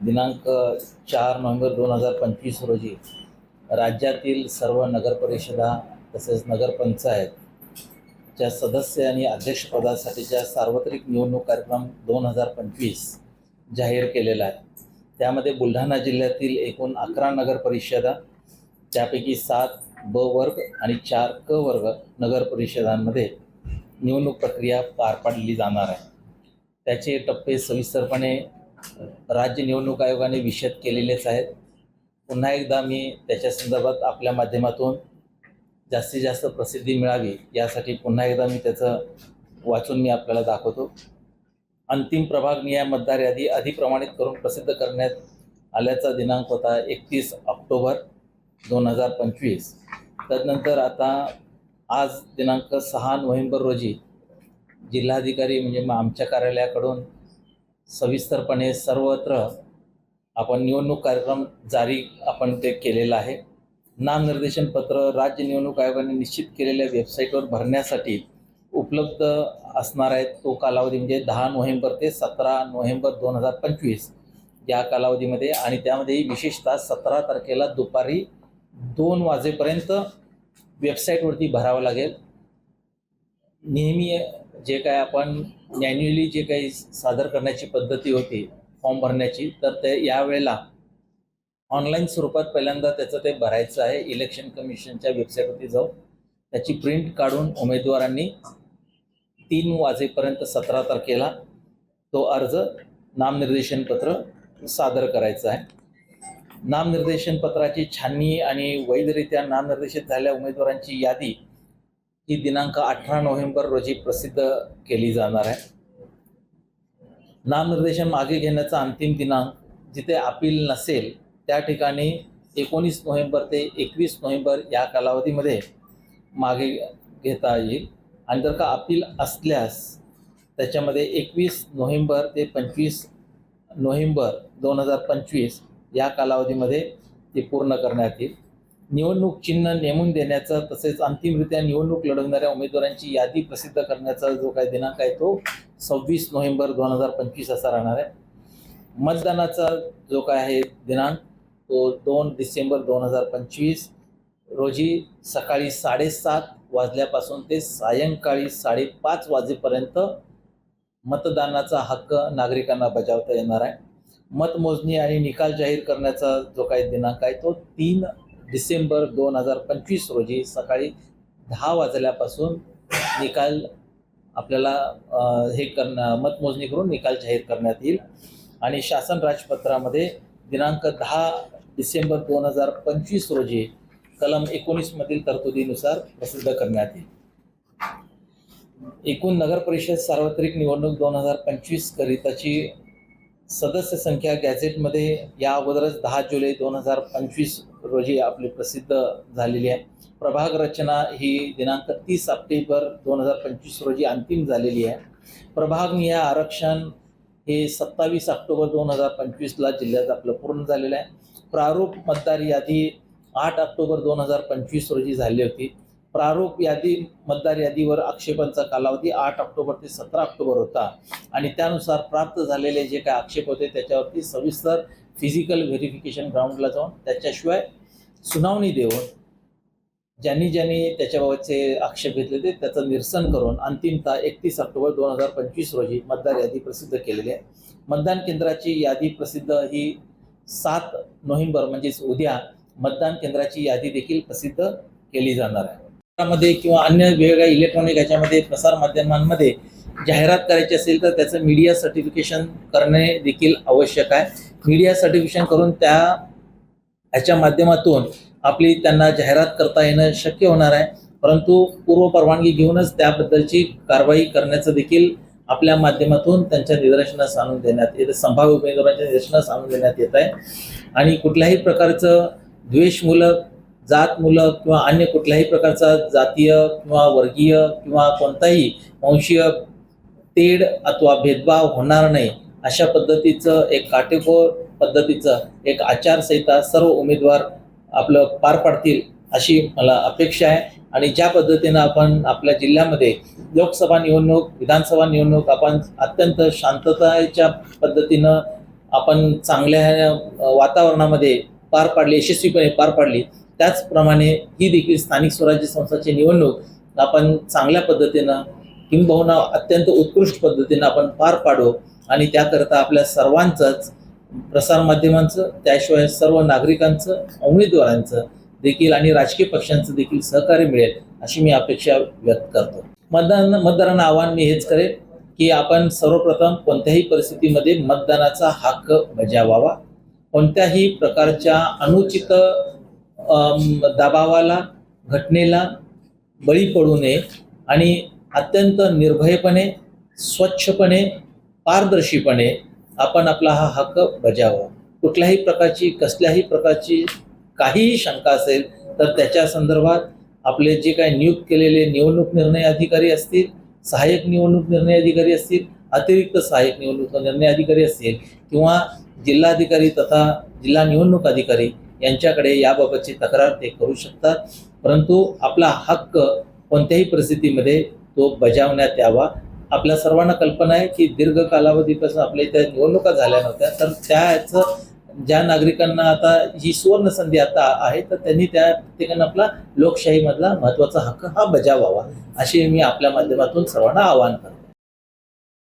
दिनांक चार नोव्हेंबर दोन हजार पंचवीस रोजी राज्यातील सर्व नगरपरिषदा तसेच नगरपंचायतच्या सदस्य आणि अध्यक्षपदासाठीच्या सार्वत्रिक निवडणूक कार्यक्रम दोन हजार पंचवीस जाहीर केलेला आहे त्यामध्ये बुलढाणा जिल्ह्यातील एकूण अकरा नगरपरिषदा त्यापैकी सात ब वर्ग आणि चार क वर्ग नगरपरिषदांमध्ये निवडणूक प्रक्रिया पार पाडली जाणार आहे. त्याचे टप्पे सविस्तरपणे राज्य निवडणूक आयोगाने विषद केलेलेच आहेत. पुन्हा एकदा मी त्याच्या संदर्भात आपल्या माध्यमातून जास्तीत जास्त प्रसिद्धी मिळावी यासाठी पुन्हा एकदा मी त्याचं वाचून मी आपल्याला दाखवतो. अंतिम प्रभाग निया मतदार यादी अधिप्रमाणित करून प्रसिद्ध करण्यात आल्याचा दिनांक होता एकतीस ऑक्टोबर दोन हजार पंचवीस. तदनंतर आता आज दिनांक सहा नोव्हेंबर रोजी जिल्हाधिकारी म्हणजे मग आमच्या कार्यालयाकडून सविस्तरपणे सर्वत्र आपण निवडणूक कार्यक्रम जारी आपण ते केलेलं आहे. नामनिर्देशन पत्र राज्य निवडणूक आयोगाने निश्चित केलेल्या वेबसाईटवर भरण्यासाठी उपलब्ध असणार आहे तो कालावधी म्हणजे दहा नोव्हेंबर ते सतरा नोव्हेंबर दोन हजार पंचवीस या कालावधीमध्ये आणि त्यामध्ये विशेषतः सतरा तारखेला दुपारी दोन वाजेपर्यंत वेबसाईटवरती भरावं लागेल. नेहमी जे काय आपण मॅन्युअली जे काही सादर करण्याची पद्धती होती फॉर्म भरण्याची तर ते यावेळेला ऑनलाईन स्वरूपात पहिल्यांदा त्याचं ते भरायचं आहे. इलेक्शन कमिशनच्या वेबसाईटवरती जाऊन त्याची प्रिंट काढून उमेदवारांनी तीन वाजेपर्यंत सतरा तारखेला तो अर्ज नामनिर्देशन पत्र सादर करायचा आहे. नामनिर्देशन पत्राची छाननी आणि वैधरित्या नामनिर्देशित झालेल्या उमेदवारांची यादी ही दिनांक अठरा नोव्हेंबर रोजी प्रसिद्ध केली जाणार आहे. नामनिर्देशन मागे घेण्याचा अंतिम दिनांक जिथे अपील नसेल त्या ठिकाणी एकोणीस नोव्हेंबर ते एकवीस नोव्हेंबर या कालावधीमध्ये मागे घेता येईल. आणि जर का अपील असल्यास त्याच्यामध्ये एकवीस नोव्हेंबर ते पंचवीस नोव्हेंबर दोन हजार पंचवीस या कालावधीमध्ये ती पूर्ण करण्यात येईल. निवडणूक चिन्ह नेमून देण्याचा तसेच अंतिमरित्या निवडणूक लढवणाऱ्या उमेदवारांची यादी प्रसिद्ध करण्याचा जो काही दिनांक आहे तो सव्वीस नोव्हेंबर दोन हजार पंचवीस असा राहणार आहे. मतदानाचा जो काय आहे दिनांक तो दोन डिसेंबर दोन हजार पंचवीस रोजी सकाळी साडेसात वाजल्यापासून ते सायंकाळी साडेपाच वाजेपर्यंत मतदानाचा हक्क नागरिकांना बजावता येणार आहे. मतमोजणी आणि निकाल जाहीर करण्याचा जो काही दिनांक आहे तो तीन डिसेंबर दोन हजार पंचवीस रोजी सकाळी दहा वाजल्यापासून निकाल आपल्याला हे करणं मतमोजणी करून निकाल जाहीर करण्यात येईल. आणि शासन राजपत्रामध्ये दिनांक दहा डिसेंबर दोन हजार पंचवीस रोजी कलम एकोणीसमधील तरतुदीनुसार प्रसिद्ध करण्यात येईल. एकूण नगर परिषद सार्वत्रिक निवडणूक दोन हजार पंचवीस करिताची सदस्य संख्या गॅझेटमध्ये या अगोदरच दहा जुलै दोन हजार पंचवीस रोजी आपली प्रसिद्ध झालेली आहे. प्रभाग रचना ही दिनांक तीस ऑक्टोबर दोन हजार पंचवीस रोजी अंतिम झालेली आहे. प्रभाग निहाय आरक्षण हे सत्तावीस ऑक्टोबर दोन हजार पंचवीसला जिल्ह्यात आपलं पूर्ण झालेलं आहे. प्रारूप मतदार यादी आठ ऑक्टोबर दोन हजार पंचवीस रोजी झाली होती. प्रारूप यादी मतदार यादीवर आक्षेपांचा कालावधी आठ ऑक्टोबर ते सतरा ऑक्टोबर होता. आणि त्यानुसार प्राप्त झालेले जे काही आक्षेप होते त्याच्यावरती सविस्तर फिजिकल व्हेरिफिकेशन ग्राउंडला जाऊन त्याच्याशिवाय सुनावणी देऊन ज्यांनी ज्यांनी त्याच्याबाबतचे आक्षेप घेतले ते त्याचं निरसन करून अंतिमतः एकतीस ऑक्टोबर दोन हजार पंचवीस रोजी मतदार यादी प्रसिद्ध केलेली आहे. मतदान केंद्राची यादी प्रसिद्ध ही सात नोव्हेंबर म्हणजेच उद्या मतदान केंद्राची यादी देखील प्रसिद्ध केली जाणार आहे. त्यामध्ये किंवा अन्य वेगवेगळ्या इलेक्ट्रॉनिक याच्यामध्ये प्रसार माध्यमांमध्ये जाहिरात करायची असेल तर त्याचं मीडिया सर्टिफिकेशन करणे देखील आवश्यक आहे. मीडिया सर्टिफिकेशन करून त्या ह्याच्या माध्यमातून आपली त्यांना जाहिरात करता येणं शक्य होणार आहे. परंतु पूर्व परवानगी घेऊनच त्याबद्दलची कारवाई करण्याचं देखील आपल्या माध्यमातून त्यांच्या निदर्शनास आणून देण्यात येत संभाव्य उमेदवारांच्या निदर्शनास आणून देण्यात येत आहे. आणि कुठल्याही प्रकारचं द्वेषमूलक जातमूलक किंवा अन्य कुठल्याही प्रकारचा जातीय किंवा वर्गीय किंवा कोणताही वंशीय तेढ अथवा भेदभाव होणार नाही अशा पद्धतीचं एक काटेकोर पद्धतीचं एक आचारसंहिता सर्व उमेदवार आपलं पार पाडतील अशी मला अपेक्षा आहे. आणि ज्या पद्धतीनं आपण आपल्या जिल्ह्यामध्ये लोकसभा निवडणूक विधानसभा निवडणूक आपण अत्यंत शांततेच्या पद्धतीनं आपण चांगल्या वातावरणामध्ये पार पाडली यशस्वीपणे पार पाडली त्याचप्रमाणे ही देखील स्थानिक स्वराज्य संस्थाची निवडणूक आपण चांगल्या पद्धतीनं किंबहुना अत्यंत उत्कृष्ट पद्धतीनं आपण पार पाडू. आणि त्याकरता आपल्या सर्वांचंच प्रसारमाध्यमांचं त्याशिवाय सर्व नागरिकांचं उमेदवारांचं देखील आणि राजकीय पक्षांचं देखील सहकार्य मिळेल अशी मी अपेक्षा व्यक्त करतो. मतदान मतदारांना आव्हान मी हेच करेल की आपण सर्वप्रथम कोणत्याही परिस्थितीमध्ये मतदानाचा हक्क बजावावा. कोणत्याही प्रकारच्या अनुचित दबावाला घटनेला बळी पडू नये आणि अत्यंत निर्भयपणे स्वच्छपणे पारदर्शीपणे आपण आपला हा हक्क बजावा. कुठल्याही प्रकारची कसल्याही प्रकारची काहीही शंका असेल तर त्याच्या संदर्भात आपले जे काही नियुक्त केलेले निवडणूक निर्णय अधिकारी असतील सहाय्यक निवडणूक निर्णय अधिकारी असतील अतिरिक्त सहाय्यक निवडणूक निर्णय अधिकारी असतील किंवा जिल्हाधिकारी तथा जिल्हा निवडणूक अधिकारी यांच्याकडे याबाबतची तक्रार ते करू शकतात. परंतु आपला हक्क कोणत्याही परिस्थितीमध्ये तो बजावण्यात यावा. आपल्या सर्वांना कल्पना आहे की दीर्घ कालावधीपासून आपल्या इथे निवडणुका झाल्या नव्हत्या. तर त्याचं ज्या नागरिकांना आता ही सुवर्ण संधी आता आहे तर त्यांनी त्या ठिकाणी आपला लोकशाहीमधला महत्त्वाचा हक्क हा बजावावा अशी मी आपल्या माध्यमातून सर्वांना आवाहन करतो.